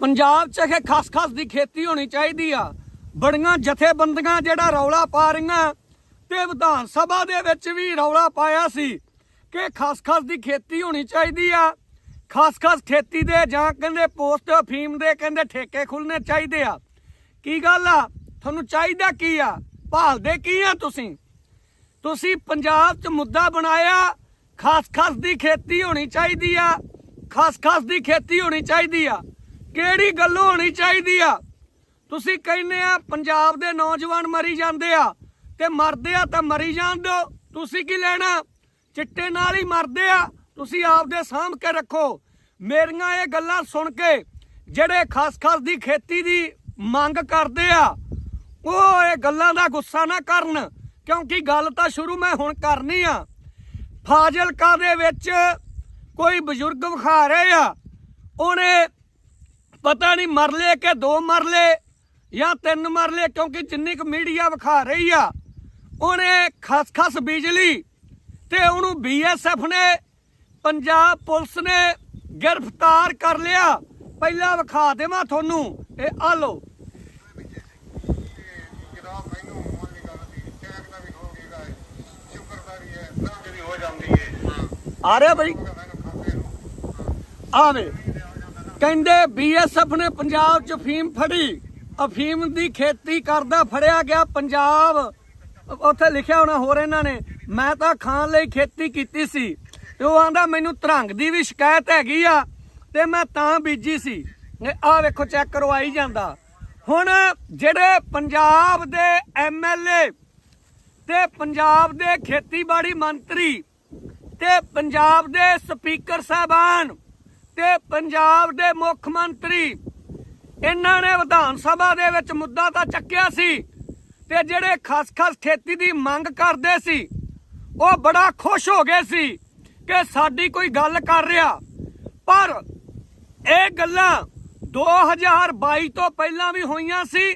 ਪੰਜਾਬ 'ਚ ਇਹ ਖਸਖਸ ਦੀ ਖੇਤੀ ਹੋਣੀ ਚਾਹੀਦੀ ਆ। ਬੜੀਆਂ ਜਥੇਬੰਦੀਆਂ ਜਿਹੜਾ ਰੌਲਾ ਪਾ ਰਹੀਆਂ ਤੇ ਵਿਧਾਨ ਸਭਾ ਦੇ ਵਿੱਚ ਵੀ ਰੌਲਾ ਪਾਇਆ ਸੀ ਕਿ ਖਸਖਸ ਦੀ ਖੇਤੀ ਹੋਣੀ ਚਾਹੀਦੀ ਆ। ਖਸਖਸ ਖੇਤੀ ਦੇ ਜਾਂ ਕਹਿੰਦੇ ਪੋਸਟ ਅਫੀਮ ਦੇ ਕਹਿੰਦੇ ਠੇਕੇ ਖੁੱਲਨੇ ਚਾਹੀਦੇ ਆ। ਕੀ ਗੱਲ ਆ? ਤੁਹਾਨੂੰ ਚਾਹੀਦਾ ਕੀ ਆ? ਭਾਲਦੇ ਕੀ ਆ ਤੁਸੀਂ? ਤੁਸੀਂ ਪੰਜਾਬ 'ਚ ਮੁੱਦਾ ਬਣਾਇਆ, ਖਸਖਸ ਦੀ ਖੇਤੀ ਹੋਣੀ ਚਾਹੀਦੀ ਆ। ਖਸਖਸ ਦੀ ਖੇਤੀ ਹੋਣੀ ਚਾਹੀਦੀ ਆ। ਕਿਹੜੀ ਗੱਲ ਹੋਣੀ ਚਾਹੀਦੀ ਆ? ਤੁਸੀਂ ਕਹਿੰਦੇ ਆ ਪੰਜਾਬ ਦੇ ਨੌਜਵਾਨ ਮਰੀ ਜਾਂਦੇ ਆ ਤੇ ਮਰਦੇ ਆ ਤਾਂ ਮਰੀ ਜਾਣ ਦਿਓ। ਤੁਸੀਂ ਕੀ ਲੈਣਾ? ਚਿੱਟੇ ਨਾਲ ਹੀ ਮਰਦੇ ਆ। ਤੁਸੀਂ ਆਪਦੇ ਸਾਂਭ ਕੇ ਰੱਖੋ। ਮੇਰੀਆਂ ਇਹ ਗੱਲਾਂ ਸੁਣ ਕੇ ਜਿਹੜੇ ਖਸਖਸ ਦੀ ਖੇਤੀ ਦੀ ਮੰਗ ਕਰਦੇ ਆ, ਉਹ ਇਹ ਗੱਲਾਂ ਦਾ ਗੁੱਸਾ ਨਾ ਕਰਨ, ਕਿਉਂਕਿ ਗੱਲ ਤਾਂ ਸ਼ੁਰੂ ਮੈਂ ਹੁਣ ਕਰਨੀ ਆ। ਫਾਜ਼ਿਲਕਾ ਦੇ ਵਿੱਚ ਕੋਈ ਬਜ਼ੁਰਗ ਵਿਖਾ ਰਹੇ ਆ। ਉਹਨੇ ਪਤਾ ਨਹੀਂ ਮਰਲੇ ਕਿ ਦੋ ਮਰਲੇ ਜਾਂ ਤਿੰਨ ਮਰਲੇ ਕਿਉਂਕਿ ਜਿੰਨੀ ਕੁ ਮੀਡੀਆ ਵਿਖਾ ਰਹੀ ਆ ਉਹਨੇ ਖਸਖਸ ਬਿਜਲੀ ਤੇ ਉਹਨੂੰ ਬੀਐਸਐਫ ਨੇ ਪੰਜਾਬ ਪੁਲਿਸ ਨੇ ਗ੍ਰਿਫਤਾਰ ਕਰ ਲਿਆ। ਪਹਿਲਾਂ ਵਿਖਾ ਦੇਵਾਂ ਤੁਹਾਨੂੰ। ਇਹ ਆ ਲਓ। ਕਿਤਾਬ ਮੈਨੂੰ ਮਨ ਦੀ ਗੱਲ ਸੀ ਚੈੱਕ ਦਾ ਵੀ ਹੋ। ਗਿਆ ਹੈ ਸ਼ੁਕਰਦਾਰੀ ਹੈ ਤਾਂ ਵੀ ਹੋ ਜਾਂਦੀ ਹੈ ਆ ਰਿਹਾ ਬਈ। ਆਵੇ ਕਹਿੰਦੇ ਬੀਐਸਐਫ ਨੇ ਪੰਜਾਬ 'ਚ ਅਫੀਮ ਫੜੀ। ਅਫੀਮ ਦੀ ਖੇਤੀ ਕਰਦਾ ਫੜਿਆ ਗਿਆ ਪੰਜਾਬ। ਉੱਥੇ ਲਿਖਿਆ ਹੋਣਾ ਹੋਰ ਇਹਨਾਂ ਨੇ, ਮੈਂ ਤਾਂ ਖਾਣ ਲਈ ਖੇਤੀ ਕੀਤੀ ਸੀ। ਤੇ ਉਹ ਆਂਦਾ, ਮੈਨੂੰ ਤਰੰਗ ਦੀ ਵੀ ਸ਼ਿਕਾਇਤ ਹੈਗੀ ਆ ਤੇ ਮੈਂ ਤਾਂ ਬੀਜੀ ਸੀ। ਆ ਵੇਖੋ, ਚੈੱਕ ਕਰਵਾਈ ਜਾਂਦਾ। ਹੁਣ ਜਿਹੜੇ ਪੰਜਾਬ ਦੇ ਐਮਐਲਏ ਤੇ ਪੰਜਾਬ ਦੇ ਖੇਤੀਬਾੜੀ ਮੰਤਰੀ ਤੇ ਪੰਜਾਬ ਦੇ ਸਪੀਕਰ ਸਾਹਿਬਾਨ ਤੇ ਪੰਜਾਬ ਦੇ ਮੁੱਖ ਮੰਤਰੀ, ਇਹਨਾਂ ਨੇ ਵਿਧਾਨ ਸਭਾ ਦੇ ਵਿੱਚ ਮੁੱਦਾ ਤਾਂ ਚੱਕਿਆ ਸੀ ਤੇ ਜਿਹੜੇ ਖਸਖਸ ਖੇਤੀ ਦੀ ਮੰਗ ਕਰਦੇ ਸੀ, ਉਹ ਬੜਾ ਖੁਸ਼ ਹੋ ਗਏ ਸੀ ਕਿ ਸਾਡੀ ਕੋਈ ਗੱਲ ਕਰ ਰਿਹਾ। ਪਰ ਇਹ ਗੱਲਾਂ 2022 ਤੋਂ ਪਹਿਲਾਂ ਵੀ ਹੋਈਆਂ ਸੀ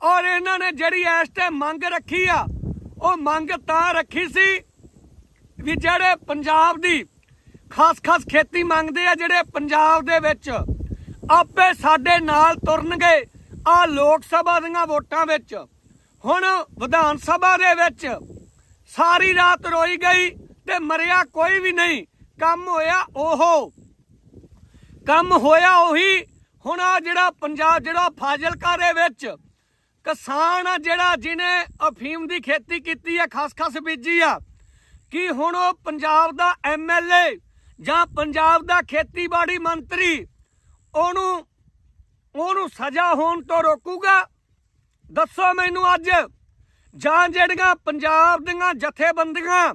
ਔਰ ਇਹਨਾਂ ਨੇ ਜਿਹੜੀ ਇਸ ਤੇ ਮੰਗ ਰੱਖੀ ਆ, ਉਹ ਮੰਗ ਤਾਂ ਰੱਖੀ ਸੀ ਵੀ ਜਿਹੜੇ ਪੰਜਾਬ ਦੀ ਖਾਸ-ਖਾਸ ਖੇਤੀ ਮੰਗਦੇ ਆ ਜਿਹੜੇ ਪੰਜਾਬ ਦੇ ਵਿੱਚ। ਆਪੇ ਸਾਡੇ ਨਾਲ ਤੁਰਨਗੇ ਆ ਲੋਕ ਸਭਾ ਦੀਆਂ ਵੋਟਾਂ ਵਿੱਚ। ਹੁਣ ਵਿਧਾਨ ਸਭਾ ਦੇ ਵਿੱਚ ਸਾਰੀ ਰਾਤ ਰੋਈ ਗਈ ਤੇ ਮਰਿਆ ਕੋਈ ਵੀ ਨਹੀਂ। ਕੰਮ ਹੋਇਆ ਉਹ। ਕੰਮ ਹੋਇਆ ਉਹੀ। ਹੁਣ ਆ ਜਿਹੜਾ ਪੰਜਾਬ, ਜਿਹੜਾ ਫਾਜ਼ਿਲਕਾ ਦੇ ਵਿੱਚ ਕਿਸਾਨ ਆ ਜਿਹੜਾ ਜਿਹਨੇ ਅਫੀਮ ਦੀ ਖੇਤੀ ਕੀਤੀ ਆ ਖਸ-ਖਸ ਬੀਜੀ ਆ, ਕਿ ਹੁਣ ਉਹ ਪੰਜਾਬ ਦਾ ਐਮਐਲਏ ਜਾਂ ਪੰਜਾਬ ਦਾ ਖੇਤੀਬਾੜੀ ਮੰਤਰੀ, ਉਹਨੂੰ ਉਹਨੂੰ ਸਜ਼ਾ ਹੋਣ ਤੋਂ ਰੋਕੂਗਾ? ਦੱਸੋ ਮੈਨੂੰ ਅੱਜ। ਜਾਂ ਜਿਹੜੀਆਂ ਪੰਜਾਬ ਦੀਆਂ ਜਥੇਬੰਦੀਆਂ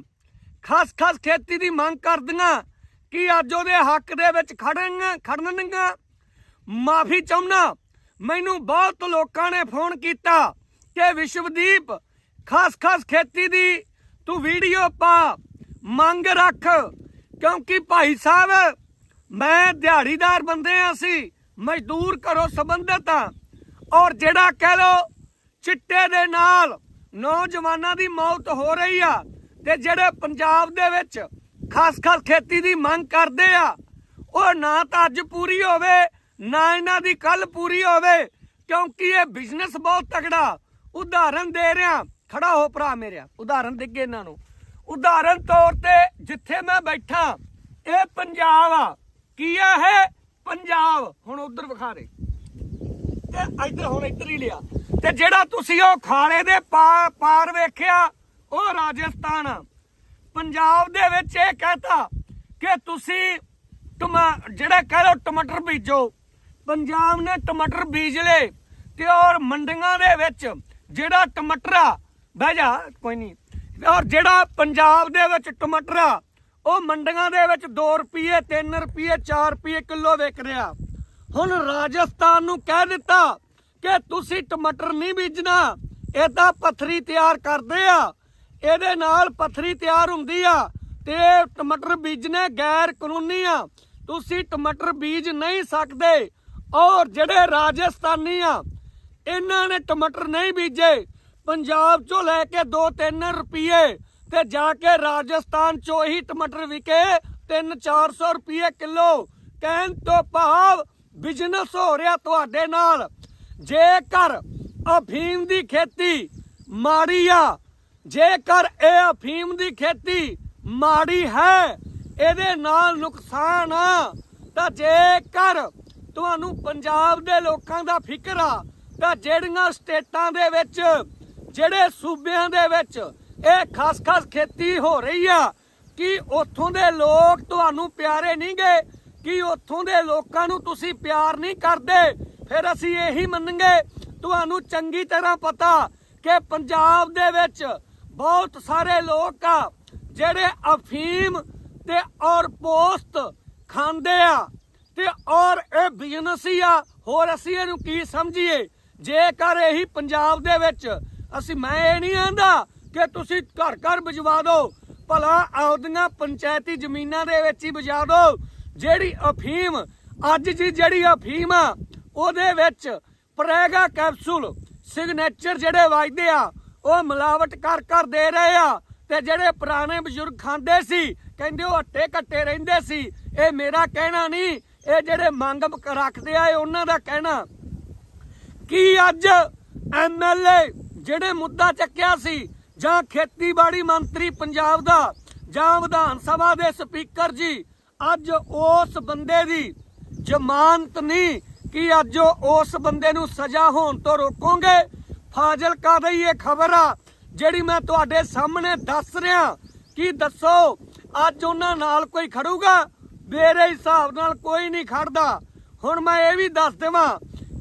ਖਾਸ-ਖਾਸ ਖੇਤੀ ਦੀ ਮੰਗ ਕਰਦੀਆਂ, ਕੀ ਅੱਜ ਉਹਦੇ ਹੱਕ ਦੇ ਵਿੱਚ ਖੜਨਗੀਆਂ ਖੜਨਗੀਆਂ? ਮਾਫੀ ਚਾਹੁੰਨਾ ਮੈਨੂੰ ਬਹੁਤ ਲੋਕਾਂ ਨੇ ਫੋਨ ਕੀਤਾ ਕਿ ਵਿਸ਼ਵਦੀਪ ਖਾਸ-ਖਾਸ ਖੇਤੀ ਦੀ ਤੂੰ ਵੀਡੀਓ ਪਾ, ਮੰਗ ਰੱਖ। ਕਿਉਂਕਿ ਭਾਈ ਸਾਹਿਬ, ਮੈਂ ਦਿਹਾੜੀਦਾਰ ਬੰਦੇ ਆ ਅਸੀਂ, ਮਜ਼ਦੂਰ ਕਰੋ ਸੰਬੰਧਿਤ ਆ ਔਰ ਜਿਹੜਾ ਕਹਿ ਲੋ ਚਿੱਟੇ ਦੇ ਨਾਲ ਨੌਜਵਾਨਾਂ ਦੀ ਮੌਤ ਹੋ ਰਹੀ ਆ, ਤੇ ਜਿਹੜੇ ਪੰਜਾਬ ਦੇ ਵਿੱਚ ਖਾਸ-ਖਾਸ ਖੇਤੀ ਦੀ ਮੰਗ ਕਰਦੇ ਆ, ਉਹ ਨਾ ਤਾਂ ਅੱਜ ਪੂਰੀ ਹੋਵੇ, ਨਾ ਇਹਨਾਂ ਦੀ ਕੱਲ ਪੂਰੀ ਹੋਵੇ, ਕਿਉਂਕਿ ਇਹ ਬਿਜ਼ਨਸ ਬਹੁਤ ਤਗੜਾ ਉਦਾਹਰਨ ਦੇ ਰਿਹਾ, ਖੜਾ ਹੋ ਭਰਾ ਮੇਰਿਆ, ਉਦਾਹਰਨ ਦਿੱਗੇ ਇਹਨਾਂ ਨੂੰ। ਉਦਾਹਰਨ ਤੌਰ ਤੇ ਜਿੱਥੇ ਮੈਂ ਬੈਠਾ, ਇਹ ਪੰਜਾਬ ਆ। ਕੀ ਆ ਇਹ? ਪੰਜਾਬ। ਹੁਣ ਉਧਰ ਵਿਖਾ ਦੇ। ਤੇ ਇੱਧਰ ਹੁਣ ਇੱਧਰ ਹੀ ਲਿਆ। ਤੇ ਜਿਹੜਾ ਤੁਸੀਂ ਉਹ ਖਾਲੇ ਦੇ ਪਾਰ ਵੇਖਿਆ, ਉਹ ਰਾਜਸਥਾਨ ਆ। ਪੰਜਾਬ ਦੇ ਵਿੱਚ ਇਹ ਕਹਤਾ ਕਿ ਤੁਸੀਂ ਟਮਾ ਜਿਹੜਾ ਕਹ ਲੋ ਟਮਾਟਰ ਬੀਜੋ, ਪੰਜਾਬ ਨੇ ਟਮਾਟਰ ਬੀਜ ਲਏ ਤੇ ਔਰ ਮੰਡੀਆਂ ਦੇ ਵਿੱਚ ਜਿਹੜਾ ਟਮਾਟਰ ਆ ਬਹਿ ਜਾ, ਕੋਈ ਨਹੀਂ। ਔਰ ਜਿਹੜਾ ਪੰਜਾਬ ਦੇ ਵਿੱਚ ਟਮਾਟਰ ਆ, ਉਹ ਮੰਡੀਆਂ ਦੇ ਵਿੱਚ 2 ਰੁਪਏ 3 ਰੁਪਏ 4 ਰੁਪਏ ਕਿਲੋ ਵਿਕ ਰਿਹਾ। ਹੁਣ ਰਾਜਸਥਾਨ ਨੂੰ ਕਹਿ ਦਿੱਤਾ ਕਿ ਤੁਸੀਂ ਟਮਾਟਰ ਨਹੀਂ ਬੀਜਣਾ। ਇਹ ਤਾਂ ਪੱਥਰੀ ਤਿਆਰ ਕਰਦੇ ਆ। ਇਹਦੇ ਨਾਲ ਪੱਥਰੀ ਤਿਆਰ ਹੁੰਦੀ ਆ ਤੇ ਟਮਾਟਰ ਬੀਜਣੇ ਗੈਰ ਕਾਨੂੰਨੀ ਆ। ਤੁਸੀਂ ਟਮਾਟਰ ਬੀਜ ਨਹੀਂ ਸਕਦੇ। ਔਰ ਜਿਹੜੇ ਰਾਜਸਥਾਨੀ ਆ, ਇਹਨਾਂ ਨੇ ਟਮਾਟਰ ਨਹੀਂ ਬੀਜੇ। ਪੰਜਾਬ ਚੋਂ ਲੈ ਕੇ 2-3 ਰੁਪਏ ਤੇ ਜਾ ਕੇ ਰਾਜਸਥਾਨ ਚੋਂ ਹੀ ਟਮਾਟਰ ਵਿਕੇ 3-400 ਰੁਪਏ ਕਿਲੋ। ਕਹਿਣ ਤੋਂ ਭਾਵ ਬਿਜ਼ਨਸ ਹੋ ਰਿਹਾ ਤੁਹਾਡੇ ਨਾਲ। ਜੇਕਰ ਅਫੀਮ ਦੀ ਖੇਤੀ ਮਾੜੀ ਆ, ਜੇਕਰ ਇਹ ਅਫੀਮ ਦੀ ਖੇਤੀ ਮਾੜੀ ਹੈ, ਇਹਦੇ ਨਾਲ ਨੁਕਸਾਨ ਆ, ਤਾਂ ਜੇਕਰ ਤੁਹਾਨੂੰ ਪੰਜਾਬ ਦੇ ਲੋਕਾਂ ਦਾ ਫਿਕਰ ਆ, ਤਾਂ ਜਿਹੜੀਆਂ ਸਟੇਟਾਂ ਦੇ ਵਿੱਚ ਜਿਹੜੇ ਸੂਬਿਆਂ ਦੇ ਵਿੱਚ ਇਹ ਖਾਸ-ਖਾਸ ਖੇਤੀ ਹੋ ਰਹੀ ਆ, ਕਿ ਉੱਥੋਂ ਦੇ ਲੋਕ ਤੁਹਾਨੂੰ ਪਿਆਰੇ ਨਹੀਂ ਗਏ ਕਿ ਉੱਥੋਂ ਦੇ ਲੋਕਾਂ ਨੂੰ ਤੁਸੀਂ ਪਿਆਰ ਨਹੀਂ ਕਰਦੇ? ਫਿਰ ਅਸੀਂ ਇਹੀ ਮੰਨਾਂਗੇ, ਤੁਹਾਨੂੰ ਚੰਗੀ ਤਰ੍ਹਾਂ ਪਤਾ ਕਿ ਪੰਜਾਬ ਦੇ ਵਿੱਚ ਬਹੁਤ ਸਾਰੇ ਲੋਕ ਆ, ਜਿਹੜੇ ਅਫੀਮ ਤੇ ਔਰ ਪੋਸਟ ਖਾਂਦੇ ਆ ਤੇ ਔਰ ਇਹ ਬਿਜ਼ਨਸ ਹੀ ਆ। ਹੋਰ ਅਸੀਂ ਇਹਨੂੰ ਕੀ ਸਮਝੀਏ? ਜੇਕਰ ਇਹੀ ਪੰਜਾਬ ਦੇ ਵਿੱਚ ਅਸੀਂ ਮੈਂ ਇਹ ਨਹੀਂ ਆਂਦਾ ਕਿ ਤੁਸੀਂ ਘਰ ਘਰ ਭਜਵਾ ਦਿਓ। ਭਲਾ ਆਪਦੀਆਂ ਪੰਚਾਇਤੀ ਜ਼ਮੀਨਾਂ ਦੇ ਵਿੱਚ ਹੀ ਵਜਾ ਦਿਓ। ਜਿਹੜੀ ਅਫੀਮ, ਅੱਜ ਦੀ ਜਿਹੜੀ ਅਫੀਮ ਆ, ਉਹਦੇ ਵਿੱਚ ਪ੍ਰੈਗਾ ਕੈਪਸੂਲ ਸਿਗਨੇਚਰ ਜਿਹੜੇ ਵਜਦੇ ਆ, ਉਹ ਮਿਲਾਵਟ ਕਰ ਕਰ ਦੇ ਰਹੇ ਆ। ਤੇ ਜਿਹੜੇ ਪੁਰਾਣੇ ਬਜ਼ੁਰਗ ਖਾਂਦੇ ਸੀ, ਕਹਿੰਦੇ ਉਹ ਹੱਟੇ ਕੱਟੇ ਰਹਿੰਦੇ ਸੀ, ਇਹ ਮੇਰਾ ਕਹਿਣਾ ਨਹੀਂ, ਇਹ ਜਿਹੜੇ ਮੰਗ ਰੱਖਦੇ ਆ, ਇਹ ਉਹਨਾਂ ਦਾ ਕਹਿਣਾ। ਕੀ ਅੱਜ ਐਮਐਲਏ ਜਿਹੜੇ ਮੁੱਦਾ ਚੱਕਿਆ ਸੀ, ਜਾਂ ਖੇਤੀਬਾੜੀ ਮੰਤਰੀ ਪੰਜਾਬ ਦਾ, ਜਾਂ ਵਿਧਾਨ ਸਭਾ ਦੇ ਸਪੀਕਰ ਜੀ, ਅੱਜ ਉਸ ਬੰਦੇ ਦੀ ਜ਼ਮਾਨਤ ਨਹੀਂ ਕਿ ਅੱਜ ਉਸ ਬੰਦੇ ਨੂੰ ਸਜ਼ਾ ਹੋਣ ਤੋਂ ਰੋਕੋਗੇ। ਫਾਜ਼ਿਲਕਾ ਦੀ ਇਹ ਖਬਰ ਆ, ਜਿਹੜੀ ਮੈਂ ਤੁਹਾਡੇ ਸਾਹਮਣੇ ਦੱਸ ਰਿਹਾ, ਕੀ ਦੱਸੋ, ਅੱਜ ਉਹਨਾਂ ਨਾਲ ਕੋਈ ਖੜੂਗਾ? ਮੇਰੇ ਹਿਸਾਬ ਨਾਲ ਕੋਈ ਨਹੀਂ ਖੜਦਾ। ਹੁਣ ਮੈਂ ਇਹ ਵੀ ਦੱਸ ਦੇਵਾਂ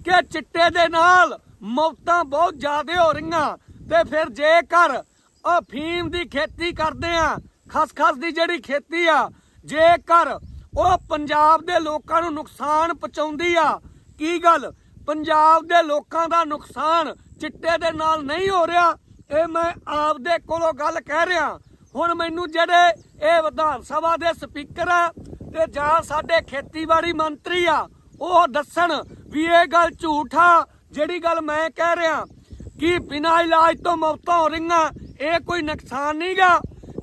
ਕਿ ਚਿੱਟੇ ਦੇ ਨਾਲ ਮੌਤਾਂ ਬਹੁਤ ਜ਼ਿਆਦਾ ਹੋ ਰਹੀਆਂ। ਤੇ ਫਿਰ ਜੇਕਰ ਅਫੀਮ ਦੀ ਖੇਤੀ ਕਰਦੇ ਆ, ਖਸਖਸ ਦੀ ਜਿਹੜੀ ਖੇਤੀ ਆ, ਜੇਕਰ ਉਹ ਪੰਜਾਬ ਦੇ ਲੋਕਾਂ ਨੂੰ ਨੁਕਸਾਨ ਪਹੁੰਚਾਉਂਦੀ ਆ, ਕੀ ਗੱਲ? ਪੰਜਾਬ ਦੇ ਲੋਕਾਂ ਦਾ ਨੁਕਸਾਨ ਚਿੱਟੇ ਦੇ ਨਾਲ ਨਹੀਂ ਹੋ ਰਿਹਾ। ਇਹ ਮੈਂ ਆਪਦੇ ਕੋਲੋਂ ਗੱਲ ਕਹਿ ਰਿਹਾ। ਹੁਣ ਮੈਨੂੰ ਜਿਹੜੇ ਇਹ ਵਿਧਾਨ ਸਭਾ ਦੇ ਸਪੀਕਰ ਆ ਤੇ ਜਾਂ ਸਾਡੇ ਖੇਤੀਬਾੜੀ ਮੰਤਰੀ ਆ, ਉਹ ਦੱਸਣ ਵੀ ਇਹ ਗੱਲ ਝੂਠ ਆ ਜਿਹੜੀ ਗੱਲ ਮੈਂ ਕਹਿ ਰਿਹਾ ਕਿ ਬਿਨਾਂ ਇਲਾਜ ਤੋਂ ਮੌਤਾਂ ਹੋ ਰਹੀਆਂ, ਇਹ ਕੋਈ ਨੁਕਸਾਨ ਨਹੀਂਗਾ।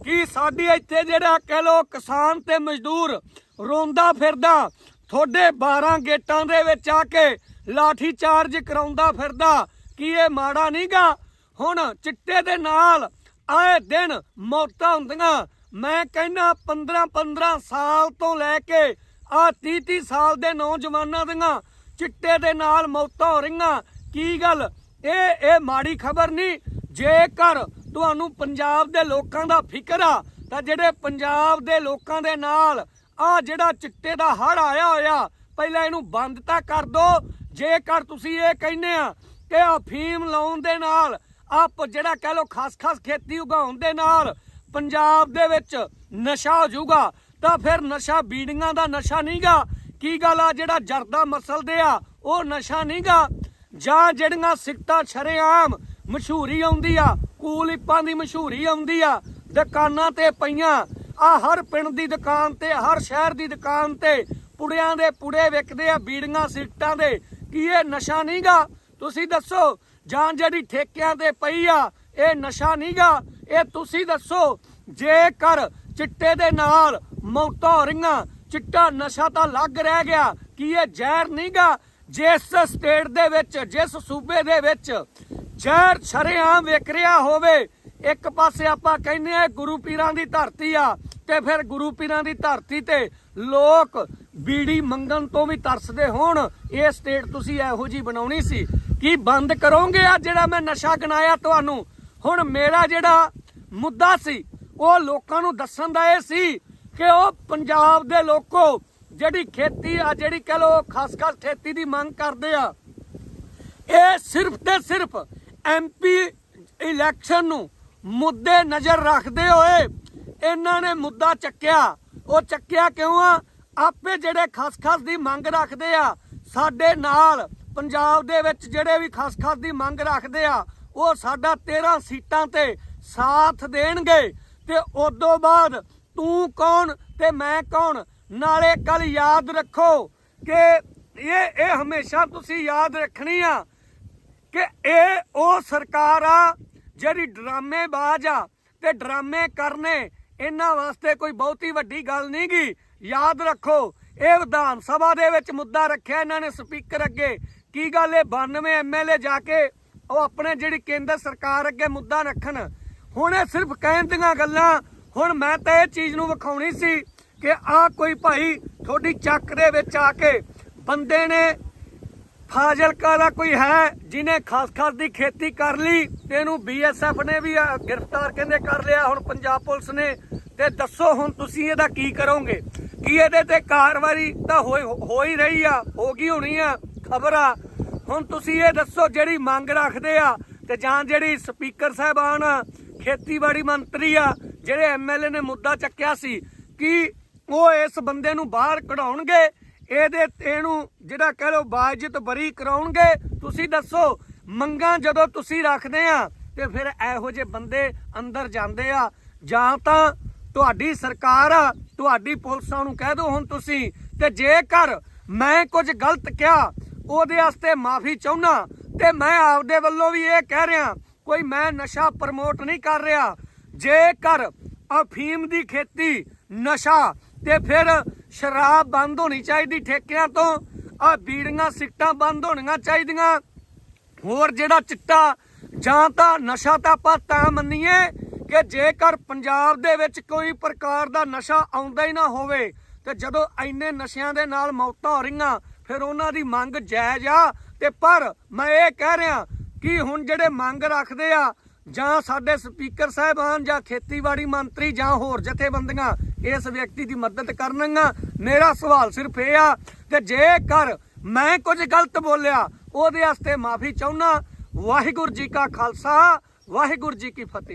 ਕਿ ਸਾਡੀ ਇੱਥੇ ਜਿਹੜਾ ਕਹਿ ਲੋ ਕਿਸਾਨ ਤੇ ਮਜ਼ਦੂਰ ਰੋਂਦਾ ਫਿਰਦਾ, ਤੁਹਾਡੇ 12 ਗੇਟਾਂ ਦੇ ਵਿੱਚ ਆ ਕੇ ਲਾਠੀ ਚਾਰਜ ਕਰਾਉਂਦਾ ਫਿਰਦਾ, ਕਿ ਇਹ ਮਾੜਾ ਨਹੀਂਗਾ? ਹੁਣ ਚਿੱਟੇ ਦੇ ਨਾਲ ਆਏ ਦਿਨ ਮੌਤਾਂ ਹੁੰਦੀਆਂ। ਮੈਂ ਕਹਿੰਦਾ 15 15 ਸਾਲ ਤੋਂ ਲੈ ਕੇ ਆ 30 30 ਸਾਲ ਦੇ ਨੌਜਵਾਨਾਂ ਦੀਆਂ ਚਿੱਟੇ ਦੇ ਨਾਲ ਮੌਤਾਂ ਹੋ ਰਹੀਆਂ। ਕੀ ਗੱਲ? ਇਹ ਇਹ ਮਾੜੀ ਖਬਰ ਨਹੀਂ। ਜੇਕਰ ਤੁਹਾਨੂੰ ਪੰਜਾਬ ਦੇ ਲੋਕਾਂ ਦਾ ਫਿਕਰ ਆ, ਤਾਂ ਜਿਹੜੇ ਪੰਜਾਬ ਦੇ ਲੋਕਾਂ ਦੇ ਨਾਲ ਆ ਜਿਹੜਾ ਚਿੱਟੇ ਦਾ ਹੜ ਆਇਆ ਹੋਇਆ, ਪਹਿਲਾਂ ਇਹਨੂੰ ਬੰਦ ਤਾਂ ਕਰ ਦੋ। ਜੇਕਰ ਤੁਸੀਂ ਇਹ ਕਹਿੰਦੇ ਆ ਕਿ ਅਫੀਮ ਲਾਉਣ ਦੇ ਨਾਲ, ਆਪ ਜਿਹੜਾ ਕਹਿ ਲੋ ਖਾਸ-ਖਾਸ ਖੇਤੀ ਉਗਾਉਣ ਦੇ ਨਾਲ ਪੰਜਾਬ ਦੇ ਵਿੱਚ ਨਸ਼ਾ ਹੋ ਜਾਊਗਾ, ਤਾਂ ਫਿਰ ਨਸ਼ਾ ਬੀੜੀਆਂ ਦਾ ਨਸ਼ਾ ਨਹੀਂਗਾ। ਕੀ ਗੱਲ ਆ? ਜਿਹੜਾ ਜਰਦਾ ਮਸਲਦੇ ਆ, ਉਹ ਨਸ਼ਾ ਨਹੀਂਗਾ। ਜਾਂ ਜਿਹੜੀਆਂ ਸਿੱਕਤਾਂ ਸ਼ਰੇਆਮ ਮਸ਼ਹੂਰੀ ਆਉਂਦੀ ਆ, ਕੂਲਿਪਾਂ ਦੀ ਮਸ਼ਹੂਰੀ ਆਉਂਦੀ ਆ, ਦੁਕਾਨਾਂ ਤੇ ਪਈਆਂ। ਆ ਹਰ ਪਿੰਡ ਦੀ ਦੁਕਾਨ ਤੇ, ਹਰ ਸ਼ਹਿਰ ਦੀ ਦੁਕਾਨ ਤੇ ਪੁੜਿਆਂ ਦੇ ਪੁੜੇ ਵਿਕਦੇ ਆ, ਬੀੜੀਆਂ ਸਿਕਟਾਂ ਦੇ। ਕੀ ਇਹ ਨਸ਼ਾ ਨਹੀਂਗਾ? ਤੁਸੀਂ ਦੱਸੋ। ਜਾਂ ਜਿਹੜੀ ਠੇਕਿਆਂ ਤੇ ਪਈ ਆ, ਇਹ ਨਸ਼ਾ ਨਹੀਂਗਾ? ਇਹ ਤੁਸੀਂ ਦੱਸੋ। ਜੇਕਰ ਚਿੱਟੇ ਦੇ ਨਾਲ ਮੌਤਾਂ ਹੋ ਰਹੀਆਂ ਚਿੱਟਾ ਨਸ਼ਾ ਤਾਂ ਲੱਗ ਰਹਿ ਗਿਆ। ਕੀ ਇਹ ਜ਼ਹਿਰ ਨਹੀਂਗਾ? ਜਿਸ ਸਟੇਟ ਦੇ ਵਿੱਚ, ਜਿਸ ਸੂਬੇ ਦੇ ਵਿੱਚ ਜ਼ਹਿਰ ਸ਼ਰੇਆਮ ਵਿਕ ਰਿਹਾ ਹੋਵੇ, ਇੱਕ ਪਾਸੇ ਆਪਾਂ ਕਹਿੰਦੇ ਆ ਗੁਰੂ ਪੀਰਾਂ ਦੀ ਧਰਤੀ ਆ ਤੇ ਫਿਰ ਗੁਰੂ ਪੀਰਾਂ ਦੀ ਧਰਤੀ ਤੇ ਲੋਕ ਬੀੜੀ ਮੰਗਣ ਤੋਂ ਵੀ ਤਰਸਦੇ ਹੋਣ। ਇਹ ਸਟੇਟ ਤੁਸੀਂ ਇਹੋ ਜੀ ਬਣਾਉਣੀ ਸੀ। ਕੀ ਬੰਦ ਕਰੋਗੇ ਆ ਜਿਹੜਾ ਮੈਂ ਨਸ਼ਾ ਗਣਾਇਆ ਤੁਹਾਨੂੰ? ਹੁਣ ਮੇਰਾ ਜਿਹੜਾ ਮੁੱਦਾ ਸੀ, ਉਹ ਲੋਕਾਂ ਨੂੰ ਦੱਸਣ ਦਾ ਇਹ ਸੀ ਕਿ ਉਹ ਪੰਜਾਬ ਦੇ ਲੋਕੋ, ਜਿਹੜੀ ਖੇਤੀ ਆ, ਜਿਹੜੀ ਕਹ ਲੋ ਖਾਸ ਖਾਸ ਖੇਤੀ ਦੀ ਮੰਗ ਕਰਦੇ ਆ, ਇਹ ਸਿਰਫ ਤੇ ਸਿਰਫ ਐਮਪੀ ਇਲੈਕਸ਼ਨ ਨੂੰ ਮੁੱਦੇ ਨਜ਼ਰ ਰੱਖਦੇ ਹੋਏ ਇਹਨਾਂ ਨੇ ਮੁੱਦਾ ਚੱਕਿਆ। ਉਹ ਚੱਕਿਆ ਕਿਉਂ ਆ? ਆਪੇ ਜਿਹੜੇ ਖਸਖਸ ਦੀ ਮੰਗ ਰੱਖਦੇ ਆ, ਸਾਡੇ ਨਾਲ ਪੰਜਾਬ ਦੇ ਵਿੱਚ ਜਿਹੜੇ ਵੀ ਖਸਖਸ ਦੀ ਮੰਗ ਰੱਖਦੇ ਆ, ਉਹ ਸਾਡਾ 13 ਸੀਟਾਂ ਤੇ ਸਾਥ ਦੇਣਗੇ। ਤੇ ਉਦੋਂ ਬਾਅਦ ਤੂੰ ਕੌਣ ਤੇ ਮੈਂ ਕੌਣ? ਨਾਲੇ ਕੱਲ ਯਾਦ ਰੱਖੋ ਕਿ ਇਹ ਇਹ ਹਮੇਸ਼ਾ ਤੁਸੀਂ ਯਾਦ ਰੱਖਣੀ ਆ ਕਿ ਇਹ ਉਹ ਸਰਕਾਰ ਆ ਜਿਹੜੀ ਡਰਾਮੇਬਾਜ਼ ਆ ਤੇ ਡਰਾਮੇ ਕਰਨੇ ਇਹਨਾਂ ਵਾਸਤੇ ਕੋਈ ਬਹੁਤੀ ਵੱਡੀ ਗੱਲ ਨਹੀਂ ਨਹੀਂਗੀ ਯਾਦ ਰੱਖੋ, ਇਹ ਵਿਧਾਨ ਸਭਾ ਦੇ ਵਿੱਚ ਮੁੱਦਾ ਰੱਖਿਆ ਇਹਨਾਂ ਨੇ ਸਪੀਕਰ ਅੱਗੇ। ਕੀ ਗੱਲ ਇਹ 92 ਐਮਐਲਏ ਜਾ ਕੇ ਉਹ ਆਪਣੇ ਜਿਹੜੀ ਕੇਂਦਰ ਸਰਕਾਰ ਅੱਗੇ ਮੁੱਦਾ ਰੱਖਣ? ਹੁਣ ਇਹ ਸਿਰਫ ਕਹਿਣ ਦੀਆਂ ਗੱਲਾਂ ਹੁਣ ਮੈਂ ਤਾਂ ਇਹ ਚੀਜ਼ ਨੂੰ ਵਿਖਾਉਣੀ ਸੀ ਕਿ ਆ ਕੋਈ ਭਾਈ ਤੁਹਾਡੀ ਚੱਕ ਦੇ ਵਿੱਚ ਆ ਕੇ ਬੰਦੇ ਨੇ ਫਾਜ਼ਿਲਕਾ ਦਾ ਕੋਈ ਹੈ ਜਿਨੇ ਖਾਸ ਖਾਸ ਦੀ ਖੇਤੀ ਕਰ ਲਈ ਤੇ ਇਹਨੂੰ ਬੀਐਸਐਫ ਨੇ ਵੀ ਗ੍ਰਿਫਤਾਰ ਕਹਿੰਦੇ ਕਰ ਲਿਆ ਹੁਣ ਪੰਜਾਬ ਪੁਲਿਸ ਨੇ। ਤੇ ਦੱਸੋ ਹੁਣ ਤੁਸੀਂ ਇਹਦਾ ਕੀ ਕਰੋਗੇ? ਕੀ ਇਹਦੇ ਤੇ ਕਾਰਵਾਈ ਤਾਂ ਹੋਈ ਹੋ ਹੀ ਰਹੀ ਆ ਹੋ ਗਈ ਹੋਣੀ ਆ ਖਬਰ ਆ। ਹੁਣ ਤੁਸੀਂ ਇਹ ਦੱਸੋ ਜਿਹੜੀ ਮੰਗ ਰੱਖਦੇ ਆ ਤੇ ਜਾਂ ਜਿਹੜੀ ਸਪੀਕਰ ਸਾਹਿਬਾਨ ਆ, ਖੇਤੀਬਾੜੀ ਮੰਤਰੀ ਆ ਜਿਹੜੇ ਐਮਐਲਏ ਨੇ ਮੁੱਦਾ ਚੱਕਿਆ ਸੀ ਕਿ ਉਹ ਇਸ ਬੰਦੇ ਨੂੰ ਬਾਹਰ ਕਢਾਉਣਗੇ, ਇਹਦੇ ਇਹਨੂੰ ਜਿਹੜਾ ਕਹ ਲੋ ਬਾਜਤ ਬਰੀ ਕਰਾਉਣਗੇ। ਤੁਸੀਂ ਦੱਸੋ, ਮੰਗਾਂ ਜਦੋਂ ਤੁਸੀਂ ਰੱਖਦੇ ਆ, ਤੇ ਫਿਰ ਇਹੋ ਜਿਹੇ ਬੰਦੇ ਅੰਦਰ ਜਾਂਦੇ ਆ। ਜਾਂ ਤਾਂ ਤੁਹਾਡੀ ਸਰਕਾਰ ਆ, ਤੁਹਾਡੀ ਪੁਲਿਸਾਂ ਨੂੰ ਕਹਿ ਦਿਓ ਹੁਣ ਤੁਸੀਂ। ਤੇ ਜੇਕਰ ਮੈਂ ਕੁਝ ਗਲਤ ਕਿਹਾ, ਉਹਦੇ ਵਾਸਤੇ ਮਾਫੀ ਚਾਹੁੰਨਾ, ਤੇ ਮੈਂ ਆਪਦੇ ਵੱਲੋਂ ਵੀ ਇਹ ਕਹਿ ਰਿਹਾ, ਕੋਈ ਮੈਂ ਨਸ਼ਾ ਪ੍ਰਮੋਟ ਨਹੀਂ ਕਰ ਰਿਹਾ ਜੇਕਰ ਅਫੀਮ ਦੀ ਖੇਤੀ, ਨਸ਼ਾ ਤੇ ਫਿਰ ਸ਼ਰਾਬ ਬੰਦ ਹੋਣੀ ਚਾਹੀਦੀ ਠੇਕਿਆਂ ਤੋਂ, ਆ ਬੀੜੀਆਂ ਸਿੱਟਾਂ ਬੰਦ ਹੋਣੀਆਂ ਚਾਹੀਦੀਆਂ। ਹੋਰ ਜਿਹੜਾ ਚਿੱਟਾ, ਜਾਂ ਤਾਂ ਨਸ਼ਾ ਤਾਂ ਆਪਾਂ ਤਾਂ ਮੰਨੀਏ ਕਿ ਜੇਕਰ ਪੰਜਾਬ ਦੇ ਵਿੱਚ ਕੋਈ ਪ੍ਰਕਾਰ ਦਾ ਨਸ਼ਾ ਆਉਂਦਾ ਹੀ ਨਾ ਹੋਵੇ, ਤੇ ਜਦੋਂ ਐਨੇ ਨਸ਼ਿਆਂ ਦੇ ਨਾਲ ਮੌਤਾਂ ਹੋ ਰਹੀਆਂ, ਫਿਰ ਉਹਨਾਂ ਦੀ ਮੰਗ ਜਾਇਜ਼ ਆ। ਤੇ ਪਰ ਮੈਂ ਇਹ ਕਹਿ ਰਿਹਾ ਕਿ ਹੁਣ ਜਿਹੜੇ ਮੰਗ ਰੱਖਦੇ ਆ ਜਾਂ ਸਾਡੇ ਸਪੀਕਰ ਸਾਹਿਬਾਨ ਜਾਂ ਖੇਤੀਬਾੜੀ ਮੰਤਰੀ ਜਾਂ ਹੋਰ ਜਥੇਬੰਦੀਆਂ ਇਸ ਵਿਅਕਤੀ ਦੀ ਮਦਦ ਕਰਨਗੀਆਂ। ਮੇਰਾ ਸਵਾਲ ਸਿਰਫ ਇਹ ਆ ਕਿ ਜੇਕਰ ਮੈਂ ਕੁਝ ਗਲਤ ਬੋਲਿਆ, ਉਹਦੇ ਵਾਸਤੇ ਮਾਫੀ ਚਾਹੁੰਨਾ ਵਾਹਿਗੁਰੂ ਜੀ ਕਾ ਖਾਲਸਾ, ਵਾਹਿਗੁਰੂ ਜੀ ਕੀ ਫਤਿਹ।